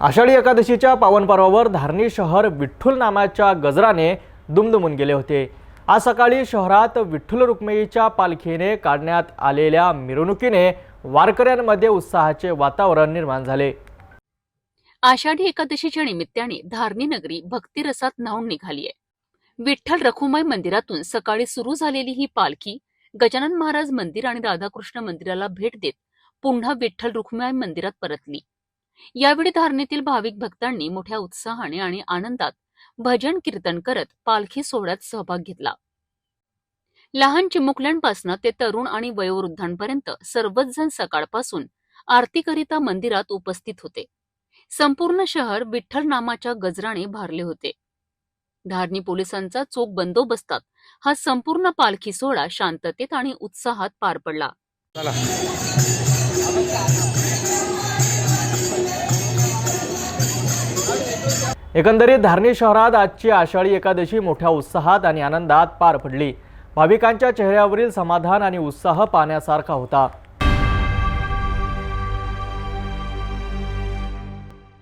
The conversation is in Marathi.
आषाढी एकादशीच्या पावनपर्वावर धारणी शहर विठ्ठल नामाच्या गजराने दुमदुमून गेले होते. आज सकाळी शहरात विठ्ठल रुक्मिणीच्या पालखीने काढण्यात आलेल्या मिरवणुकीने वारकऱ्यांमध्ये उत्साहाचे वातावरण निर्माण झाले. आषाढी एकादशीच्या निमित्ताने धारणी नगरी भक्तिरसात न्हावून निघालीये विठ्ठल रखुमाई मंदिरातून सकाळी सुरू झालेली ही पालखी गजानन महाराज मंदिर आणि राधाकृष्ण मंदिराला भेट देत पुन्हा विठ्ठल रुक्माई मंदिरात परतली. यावेळी धारणीतील भाविक भक्तांनी मोठ्या उत्साहाने आणि आनंदात भजन कीर्तन करत पालखी सोहळ्यात सहभाग घेतला. लहान चिमुकल्यांपासून ते तरुण आणि वयोवृद्धांपर्यंत सर्वच जण सकाळपासून आरतीकरिता मंदिरात उपस्थित होते. संपूर्ण शहर विठ्ठल नामाच्या गजराने भारले होते. धारणी पोलिसांचा चोख बंदोबस्तात हा संपूर्ण पालखी सोहळा शांततेत आणि उत्साहात पार पडला. एकंदरीत धारणी शहरात आजची आषाढी एकादशी मोठ्या उत्साहात आणि आनंदात पार पडली. भाविकांच्या चेहऱ्यावरील समाधान आणि उत्साह पाहण्यासारखा होता.